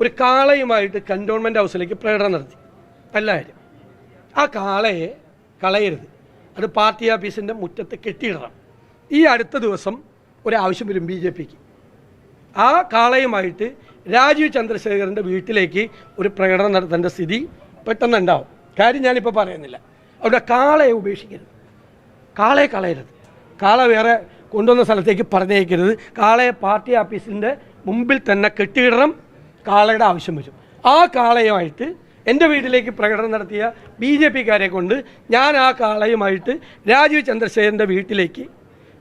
ഒരു കാളയുമായിട്ട് കണ്ടോൺമെന്റ് ഹൗസിലേക്ക് പ്രകടനം നടത്തി. എല്ലാവരും. ആ കാളയെ കളയരുത്. അത് പാർട്ടി ഓഫീസിന്റെ മുറ്റത്ത് കെട്ടിയിടണം. ഈ അടുത്ത ദിവസം ഒരാവശ്യം വരും ബി ജെ പിക്ക്. ആ കാളയുമായിട്ട് രാജീവ് ചന്ദ്രശേഖരന്റെ വീട്ടിലേക്ക് ഒരു പ്രകടനം നടത്തേണ്ട സ്ഥിതി പെട്ടെന്നുണ്ടാവും. കാര്യം ഞാനിപ്പോൾ പറയുന്നില്ല. അവിടെ കാളയെ ഉപേക്ഷിക്കരുത്. കാളയെ കളയരുത്. കാള വേറെ കൊണ്ടുവന്ന സ്ഥലത്തേക്ക് പറഞ്ഞേക്കരുത് കാളയെ പാർട്ടി ഓഫീസിന്റെ മുമ്പിൽ തന്നെ കെട്ടിയിടണം. കാളയുടെ ആവശ്യം വരും ആ കാളയുമായിട്ട് എന്റെ വീട്ടിലേക്ക് പ്രകടനം നടത്തിയ ബി ജെ പിക്കാരെ കൊണ്ട് ഞാൻ ആ കാളയുമായിട്ട് രാജീവ് ചന്ദ്രശേഖരന്റെ വീട്ടിലേക്ക്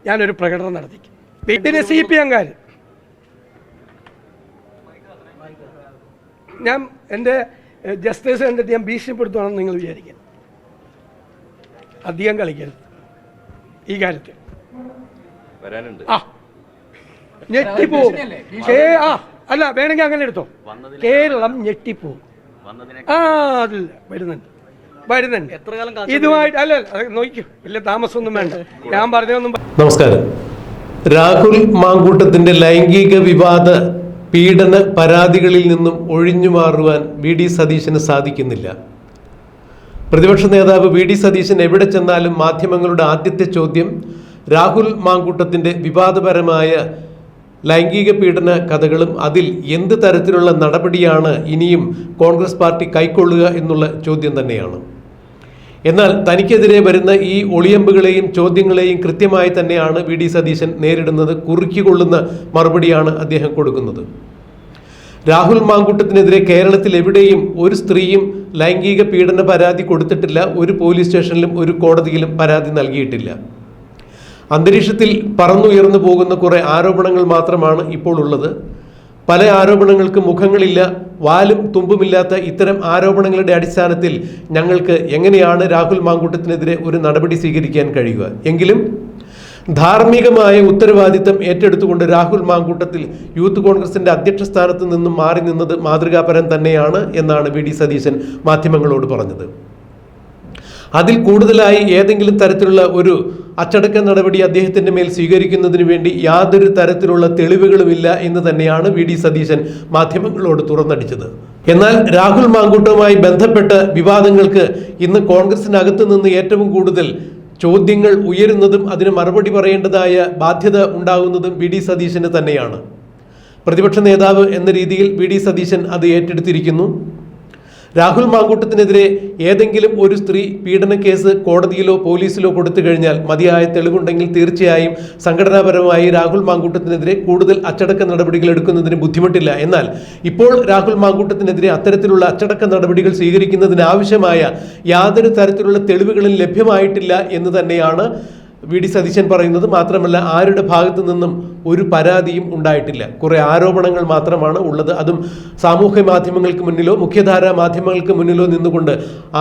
ഞാനൊരു പ്രകടനം നടത്തി. വീട്ടിലെ സി പി എംകാർ ഞാൻ എന്റെ ജസ്റ്റിസ് കണ്ടിട്ട് ഞാൻ ഭീഷണിപ്പെടുത്തുവാണെന്ന് നിങ്ങൾ വിചാരിക്കുക അധികം കളിക്കരുത്. ഈ കാര്യത്തിൽ. വരാനുണ്ട്. ആ. ഞെട്ടിപ്പോ ആ. അല്ല വേണമെങ്കിൽ അങ്ങനെ എടുത്തോ. കേരളം ഞെട്ടിപ്പോവും. വന്നതിനെ ആ അതില്ല വരുന്നുണ്ട്. വരുന്നുണ്ട്. ഇതുമായിട്ട് അല്ല നോക്കൂ വലിയ താമസമൊന്നും വേണ്ട. ഞാൻ പറഞ്ഞതൊന്നും നമസ്കാരം. രാഹുൽ മാങ്കൂട്ടത്തിന്റെ ലൈംഗിക വിവാദ പീഡന പരാതികളിൽ നിന്നും ഒഴിഞ്ഞു മാറുവാൻ വി ഡി സതീശന് സാധിക്കുന്നില്ല. പ്രതിപക്ഷ നേതാവ് വി ഡി സതീശൻ എവിടെ ചെന്നാലും മാധ്യമങ്ങളുടെ ആദ്യത്തെ ചോദ്യം രാഹുൽ മാങ്കൂട്ടത്തിന്റെ വിവാദപരമായ ലൈംഗിക പീഡന കഥകളും അതിൽ എന്ത് തരത്തിലുള്ള നടപടിയാണ് ഇനിയും കോൺഗ്രസ് പാർട്ടി കൈക്കൊള്ളുക എന്നുള്ള ചോദ്യം തന്നെയാണ്. എന്നാൽ തനിക്കെതിരെ വരുന്ന ഈ ഒളിയമ്പുകളെയും ചോദ്യങ്ങളെയും കൃത്യമായി തന്നെയാണ് വി ഡി സതീശൻ നേരിടുന്നത് കുറുക്കിക്കൊള്ളുന്ന മറുപടിയാണ് അദ്ദേഹം കൊടുക്കുന്നത്. രാഹുൽ മാങ്കൂട്ടത്തിനെതിരെ കേരളത്തിൽ എവിടെയും ഒരു സ്ത്രീയും ലൈംഗിക പീഡന പരാതി കൊടുത്തിട്ടില്ല ഒരു പോലീസ് സ്റ്റേഷനിലും ഒരു കോടതിയിലും പരാതി നൽകിയിട്ടില്ല. അന്തരീക്ഷത്തിൽ പറന്നുയർന്നു പോകുന്ന കുറേ ആരോപണങ്ങൾ മാത്രമാണ് ഇപ്പോൾ ഉള്ളത്. പല ആരോപണങ്ങൾക്ക് മുഖങ്ങളില്ല വാലും തുമ്പുമില്ലാത്ത ഇത്തരം ആരോപണങ്ങളുടെ അടിസ്ഥാനത്തിൽ ഞങ്ങൾക്ക് എങ്ങനെയാണ് രാഹുൽ മാങ്കൂട്ടത്തിനെതിരെ ഒരു നടപടി സ്വീകരിക്കാൻ കഴിയുക? എങ്കിലും ധാർമ്മികമായ ഉത്തരവാദിത്തം ഏറ്റെടുത്തുകൊണ്ട് രാഹുൽ മാങ്കൂട്ടത്തിൽ യൂത്ത് കോൺഗ്രസിന്റെ അധ്യക്ഷ സ്ഥാനത്ത് നിന്നും മാറി നിന്നത് മാതൃകാപരം തന്നെയാണ് എന്നാണ് വി ഡി സതീശൻ മാധ്യമങ്ങളോട് പറഞ്ഞത്. അതിൽ കൂടുതലായി ഏതെങ്കിലും തരത്തിലുള്ള ഒരു അച്ചടക്ക നടപടി അദ്ദേഹത്തിന്റെ മേൽ സ്വീകരിക്കുന്നതിന് വേണ്ടി യാതൊരു തരത്തിലുള്ള തെളിവുകളുമില്ല എന്ന് തന്നെയാണ് വി ഡി സതീശൻ മാധ്യമങ്ങളോട് തുറന്നടിച്ചത്. എന്നാൽ രാഹുൽ മാങ്കൂട്ടവുമായി ബന്ധപ്പെട്ട് വിവാദങ്ങൾക്ക് ഇന്ന് കോൺഗ്രസിനകത്ത് നിന്ന് ഏറ്റവും കൂടുതൽ ചോദ്യങ്ങൾ ഉയരുന്നതും അതിന് മറുപടി പറയേണ്ടതായ ബാധ്യത ഉണ്ടാകുന്നതും വി ഡി സതീശന് തന്നെയാണ്. പ്രതിപക്ഷ നേതാവ് എന്ന രീതിയിൽ വി ഡി സതീശൻ അത് ഏറ്റെടുത്തിരിക്കുന്നു. രാഹുൽ മാങ്കൂട്ടത്തിനെതിരെ ഏതെങ്കിലും ഒരു സ്ത്രീ പീഡന കേസ് കോടതിയിലോ പോലീസിലോ കൊടുത്തു കഴിഞ്ഞാൽ മതിയായ തെളിവുണ്ടെങ്കിൽ തീർച്ചയായും സംഘടനാപരമായി രാഹുൽ മാങ്കൂട്ടത്തിനെതിരെ കൂടുതൽ അച്ചടക്ക നടപടികൾ എടുക്കുന്നതിന് ബുദ്ധിമുട്ടില്ല. എന്നാൽ ഇപ്പോൾ രാഹുൽ മാങ്കൂട്ടത്തിനെതിരെ അത്തരത്തിലുള്ള അച്ചടക്ക നടപടികൾ സ്വീകരിക്കുന്നതിന് ആവശ്യമായ യാതൊരു തരത്തിലുള്ള തെളിവുകളും ലഭ്യമായിട്ടില്ല എന്ന് തന്നെയാണ് വി ഡി സതീശൻ പറയുന്നത് മാത്രമല്ല ആരുടെ ഭാഗത്തു നിന്നും ഒരു പരാതിയും ഉണ്ടായിട്ടില്ല. കുറെ ആരോപണങ്ങൾ മാത്രമാണ് ഉള്ളത്. അതും സാമൂഹ്യ മാധ്യമങ്ങൾക്ക് മുന്നിലോ മുഖ്യധാരാ മാധ്യമങ്ങൾക്ക് മുന്നിലോ നിന്നുകൊണ്ട്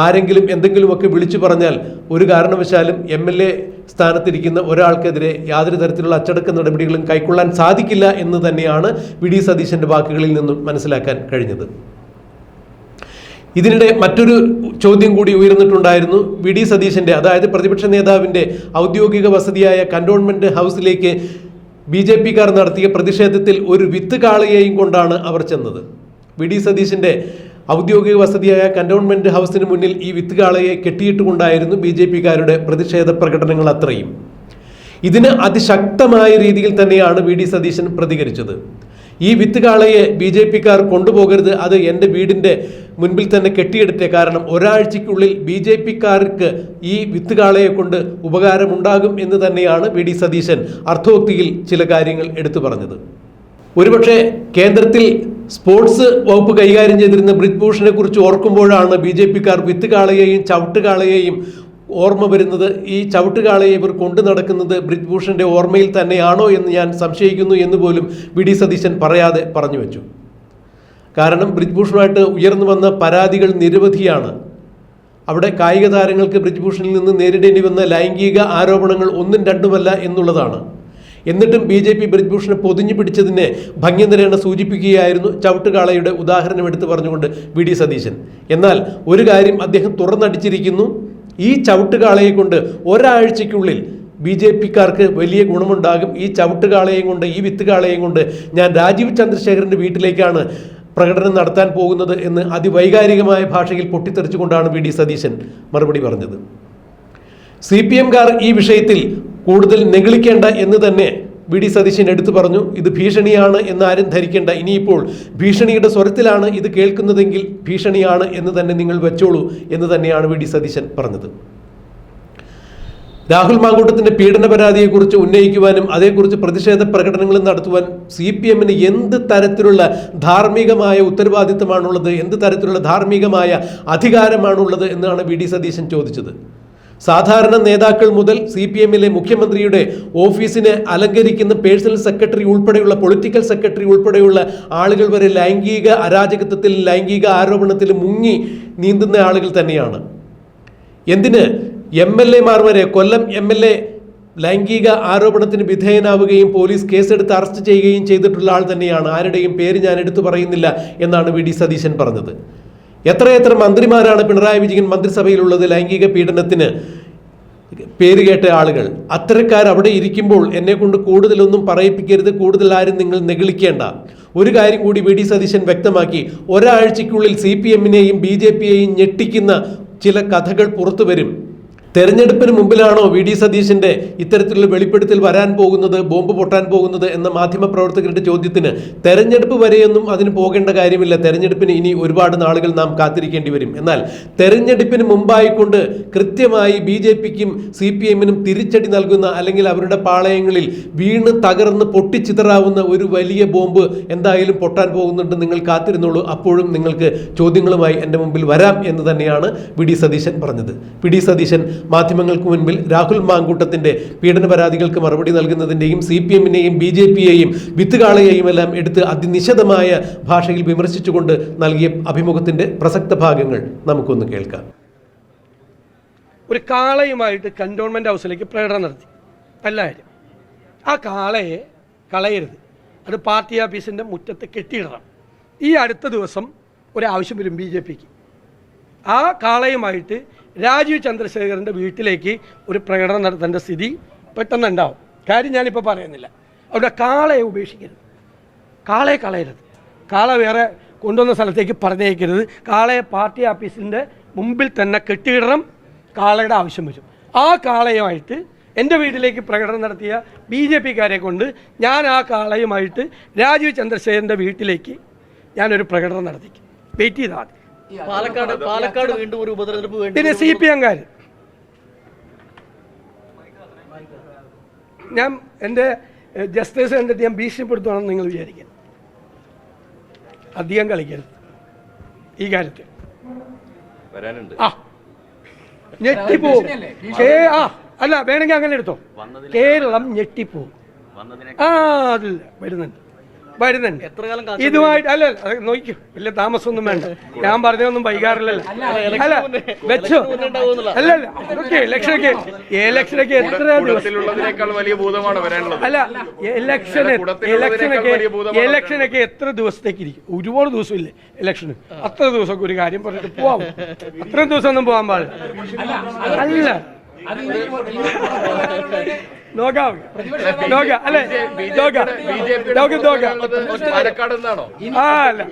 ആരെങ്കിലും എന്തെങ്കിലുമൊക്കെ വിളിച്ചു പറഞ്ഞാൽ ഒരു കാരണവശാലും എം എൽ എ സ്ഥാനത്തിരിക്കുന്ന ഒരാൾക്കെതിരെ യാതൊരു തരത്തിലുള്ള അച്ചടക്ക നടപടികളും കൈക്കൊള്ളാൻ സാധിക്കില്ല എന്ന് തന്നെയാണ് വി ഡി സതീശന്റെ വാക്കുകളിൽ നിന്നും മനസ്സിലാക്കാൻ കഴിഞ്ഞത്. ഇതിനിടെ മറ്റൊരു ചോദ്യം കൂടി ഉയർന്നിട്ടുണ്ടായിരുന്നു. വി. ഡി. സതീശന്റെ അതായത് പ്രതിപക്ഷ നേതാവിന്റെ ഔദ്യോഗിക വസതിയായ കന്റോൺമെന്റ് ഹൗസിലേക്ക് ബി. ജെ. പിക്കാർ നടത്തിയ പ്രതിഷേധത്തിൽ ഒരു വിത്ത് കാളയെയും കൊണ്ടാണ് അവർ ചെന്നത്. വി. ഡി. സതീശിന്റെ ഔദ്യോഗിക വസതിയായ കന്റോൺമെന്റ് ഹൗസിന് മുന്നിൽ ഈ വിത്ത് കാളയെ കെട്ടിയിട്ടുകൊണ്ടായിരുന്നു ബി. ജെ. പിക്കാരുടെ പ്രതിഷേധ പ്രകടനങ്ങൾ അത്രയും. ഇതിന് അതിശക്തമായ രീതിയിൽ തന്നെയാണ് വി. ഡി. സതീശൻ പ്രതികരിച്ചത്. ഈ വിത്ത് കാളയെ ബി ജെ പിക്കാർ കൊണ്ടുപോകരുത്. അത് എന്റെ വീടിന്റെ മുൻപിൽ തന്നെ കെട്ടിയെടുത്തേ. കാരണം ഒരാഴ്ചയ്ക്കുള്ളിൽ ബി ജെ പിക്കാർക്ക് ഈ വിത്ത് കാളയെ കൊണ്ട് ഉപകാരമുണ്ടാകും എന്ന് തന്നെയാണ് വി ഡി സതീശൻ അർത്ഥോക്തിയിൽ ചില കാര്യങ്ങൾ എടുത്തു പറഞ്ഞത്. ഒരുപക്ഷെ കേന്ദ്രത്തിൽ സ്പോർട്സ് വകുപ്പ് കൈകാര്യം ചെയ്തിരുന്ന ബ്രിജ്ഭൂഷണെ കുറിച്ച് ഓർക്കുമ്പോഴാണ് ബി ജെ പിക്കാർ ചവിട്ട് ചവിട്ടുകാളയെയും ഓർമ്മ വരുന്നത് ഈ ചവിട്ടുകാളയെ ഇവർ കൊണ്ടു നടക്കുന്നത് ബ്രിജ്ഭൂഷന്റെ ഓർമ്മയിൽ തന്നെയാണോ എന്ന് ഞാൻ സംശയിക്കുന്നു എന്ന് പോലും വി ഡി സതീശൻ പറയാതെ പറഞ്ഞു വെച്ചു. കാരണം ബ്രിജ്ഭൂഷണുമായിട്ട് ഉയർന്നു വന്ന പരാതികൾ നിരവധിയാണ്. അവിടെ കായിക താരങ്ങൾക്ക് ബ്രിജ്ഭൂഷണിൽ നിന്ന് നേരിടേണ്ടി വന്ന ലൈംഗിക ആരോപണങ്ങൾ ഒന്നും രണ്ടുമല്ല എന്നുള്ളതാണ്. എന്നിട്ടും ബി ജെ പി ബ്രിജ്ഭൂഷണെ പൊതിഞ്ഞു പിടിച്ചതിനെ ഭംഗ്യനിരേണ സൂചിപ്പിക്കുകയായിരുന്നു ചവിട്ടുകാളയുടെ ഉദാഹരണം എടുത്തു പറഞ്ഞുകൊണ്ട് വി ഡി സതീശൻ. എന്നാൽ ഒരു കാര്യം അദ്ദേഹം തുറന്നടിച്ചിരിക്കുന്നു ഈ ചവിട്ടുകാളയെ കൊണ്ട് ഒരാഴ്ചയ്ക്കുള്ളിൽ ബി ജെ പിക്കാർക്ക് വലിയ ഗുണമുണ്ടാകും. ഈ ചവിട്ടുകാളയും കൊണ്ട് ഈ വിത്തുകാളയും കൊണ്ട് ഞാൻ രാജീവ് ചന്ദ്രശേഖരന്റെ വീട്ടിലേക്കാണ് പ്രകടനം നടത്താൻ പോകുന്നത് എന്ന് അതിവൈകാരികമായ ഭാഷയിൽ പൊട്ടിത്തെറിച്ചുകൊണ്ടാണ് വി ഡി സതീശൻ മറുപടി പറഞ്ഞത്. സി പി എംകാർ ഈ വിഷയത്തിൽ കൂടുതൽ നെഗളിക്കേണ്ട എന്ന് തന്നെ വി ഡി സതീശൻ എടുത്തു പറഞ്ഞു ഇത് ഭീഷണിയാണ് എന്ന് ആരും ധരിക്കേണ്ട. ഇനിയിപ്പോൾ ഭീഷണിയുടെ സ്വരത്തിലാണ് ഇത് കേൾക്കുന്നതെങ്കിൽ ഭീഷണിയാണ് എന്ന് തന്നെ നിങ്ങൾ വെച്ചോളൂ എന്ന് തന്നെയാണ് വി ഡി സതീശൻ പറഞ്ഞത്. രാഹുൽ മാങ്കൂട്ടത്തിന്റെ പീഡന പരാതിയെക്കുറിച്ച് ഉന്നയിക്കുവാനും അതേക്കുറിച്ച് പ്രതിഷേധ പ്രകടനങ്ങൾ നടത്തുവാൻ സി പി എമ്മിന് എന്ത് തരത്തിലുള്ള ധാർമ്മികമായ ഉത്തരവാദിത്തമാണുള്ളത് എന്ത് തരത്തിലുള്ള ധാർമ്മികമായ അധികാരമാണുള്ളത് എന്നാണ് വി ഡി സതീശൻ ചോദിച്ചത്. സാധാരണ നേതാക്കൾ മുതൽ സി പി എമ്മിലെ മുഖ്യമന്ത്രിയുടെ ഓഫീസിനെ അലങ്കരിക്കുന്ന പേഴ്സണൽ സെക്രട്ടറി ഉൾപ്പെടെയുള്ള പൊളിറ്റിക്കൽ സെക്രട്ടറി ഉൾപ്പെടെയുള്ള ആളുകൾ വരെ ലൈംഗിക അരാജകത്വത്തിൽ ലൈംഗിക ആരോപണത്തിൽ മുങ്ങി നീന്തുന്ന ആളുകൾ തന്നെയാണ്. എന്തിന് എം എൽ എമാർ വരെ കൊല്ലം എം എൽ എ ലൈംഗിക ആരോപണത്തിന് വിധേയനാവുകയും പോലീസ് കേസെടുത്ത് അറസ്റ്റ് ചെയ്യുകയും ചെയ്തിട്ടുള്ള ആൾ തന്നെയാണ്. ആരുടെയും പേര് ഞാൻ എടുത്തു പറയുന്നില്ല എന്നാണ് വി ഡി സതീശൻ പറഞ്ഞത്. എത്രയെത്ര മന്ത്രിമാരാണ് പിണറായി വിജയൻ മന്ത്രിസഭയിലുള്ളത്? ലൈംഗിക പീഡനത്തിന് പേര് കേട്ട ആളുകൾ. അത്തരക്കാർ അവിടെ ഇരിക്കുമ്പോൾ എന്നെ കൊണ്ട് കൂടുതലൊന്നും പറയിപ്പിക്കരുത് കൂടുതൽ ആരും നിങ്ങൾ നെഗളിക്കേണ്ട. ഒരു കാര്യം കൂടി വി. ഡി. സതീശൻ വ്യക്തമാക്കി. ഒരാഴ്ചയ്ക്കുള്ളിൽ സി പി എമ്മിനെയും ബി ജെ പിയെയും ഞെട്ടിക്കുന്ന ചില കഥകൾ പുറത്തു വരും. തെരഞ്ഞെടുപ്പിന് മുമ്പിലാണോ വി ഡി സതീഷിന്റെ ഇത്തരത്തിലുള്ള വെളിപ്പെടുത്തൽ വരാൻ പോകുന്നത് ബോംബ് പൊട്ടാൻ പോകുന്നത് എന്ന മാധ്യമപ്രവർത്തകരുടെ ചോദ്യത്തിന് തെരഞ്ഞെടുപ്പ് വരെയൊന്നും അതിന് പോകേണ്ട കാര്യമില്ല. തെരഞ്ഞെടുപ്പിന് ഇനി ഒരുപാട് നാളുകൾ നാം കാത്തിരിക്കേണ്ടി വരും. എന്നാൽ തെരഞ്ഞെടുപ്പിന് മുമ്പായിക്കൊണ്ട് കൃത്യമായി ബി ജെ പിക്കും സി പി എമ്മിനും തിരിച്ചടി നൽകുന്ന അല്ലെങ്കിൽ അവരുടെ പാളയങ്ങളിൽ വീണ് തകർന്ന് പൊട്ടിച്ചിതറാവുന്ന ഒരു വലിയ ബോംബ് എന്തായാലും പൊട്ടാൻ പോകുന്നുണ്ട് നിങ്ങൾ കാത്തിരുന്നുള്ളൂ അപ്പോഴും നിങ്ങൾക്ക് ചോദ്യങ്ങളുമായി എന്റെ മുമ്പിൽ വരാം എന്ന് തന്നെയാണ് വി ഡി സതീശൻ പറഞ്ഞത്. വി ഡി സതീശൻ മാധ്യമങ്ങൾക്ക് മുൻപിൽ രാഹുൽ മാങ്കൂട്ടത്തിന്റെ പീഡന പരാതികൾക്ക് മറുപടി നൽകുന്നതിന്റെയും സി പി എമ്മിനെയും ബി ജെ പിയെയും വിത്തുകാളയെയും എല്ലാം എടുത്ത് അതിനിശിതമായ ഭാഷയിൽ വിമർശിച്ചുകൊണ്ട് നൽകിയ അഭിമുഖത്തിന്റെ പ്രസക്ത ഭാഗങ്ങൾ നമുക്കൊന്ന് കേൾക്കാം. ഒരു കാളയുമായിട്ട് കണ്ടോൺമെന്റ് ഹൗസിലേക്ക് പ്രകടനം നടത്തി. എല്ലാവരും ആ കാളയെ കളയരുത്. അത് പാർട്ടി ഓഫീസിന്റെ മുറ്റത്ത് കെട്ടിയിടണം. ഈ അടുത്ത ദിവസം ഒരാവശ്യം വരും ബി ജെ പിക്ക്. ആ കാളയുമായിട്ട് രാജീവ് ചന്ദ്രശേഖരന്റെ വീട്ടിലേക്ക് ഒരു പ്രകടനം നടത്തേണ്ട സ്ഥിതി പെട്ടെന്ന് ഉണ്ടാവും കാര്യം ഞാനിപ്പോൾ പറയുന്നില്ല. അവിടെ കാളയെ ഉപേക്ഷിക്കരുത്. കാളയെ കളയരുത്. കാള വേറെ കൊണ്ടുവന്ന സ്ഥലത്തേക്ക് പറഞ്ഞേക്കരുത് കാളയെ പാർട്ടി ഓഫീസിന്റെ മുമ്പിൽ തന്നെ കെട്ടിയിടണം. കാളയുടെ ആവശ്യം വരും. ആ കാളയുമായിട്ട് എന്റെ വീട്ടിലേക്ക് പ്രകടനം നടത്തിയ ബി ജെ പിക്കാരെ കൊണ്ട് ഞാൻ ആ കാളയുമായിട്ട് രാജീവ് ചന്ദ്രശേഖരന്റെ വീട്ടിലേക്ക് ഞാനൊരു പ്രകടനം നടത്തിക്കും. വെയിറ്റ് ചെയ്താൽ പാലക്കാട് പാലക്കാട് വീണ്ടും ഒരു ഉപതെരഞ്ഞെടുപ്പ് വേണ്ടി പിന്നെ സി പി എംകാർ ഞാൻ എന്റെ ജസ്റ്റിസ് കണ്ടിട്ട് ഞാൻ ഭീഷണിപ്പെടുത്തുവാണെന്ന് നിങ്ങൾ വിചാരിക്കുക അധികം കളിക്കരുത്. ഈ കാര്യത്തിൽ. വരാനുണ്ട്. ആ. ഞെട്ടിപ്പോവും. ആ അല്ല വേണമെങ്കിൽ അങ്ങനെ എടുത്തോ. കേരളം ഞെട്ടിപ്പോവും. വന്നതിനെ ആ അതില്ല വരുന്നുണ്ട്. വരുന്നുണ്ട്. എത്ര കാലം ഇതുമായിട്ട് അല്ല നോക്കൂ വലിയ താമസമൊന്നും വേണ്ട. ഞാൻ പറഞ്ഞൊന്നും വൈകാറില്ലല്ലോ അല്ല വെച്ചോ. അല്ല അല്ല അതൊക്കെ ഇലക്ഷനൊക്കെ ഇലക്ഷനൊക്കെ എത്ര ദിവസം വലിയ ഭൂതമാണ് വരാനുള്ളത് അല്ല ഇലക്ഷൻ ഇലക്ഷനൊക്കെ ഇലക്ഷനൊക്കെ എത്ര ദിവസത്തേക്ക് ഇരിക്കും? ഒരുപാട് ദിവസം ഇല്ലേ ഇലക്ഷന്. അത്ര ദിവസമൊക്കെ ഒരു കാര്യം പറഞ്ഞിട്ട് പോവാം. അത്രയും ദിവസം ഒന്നും പോകാൻ പാടില്ല. അല്ല നോക്കാം നോക്കാം അല്ലെ നോക്കാം ആ അല്ല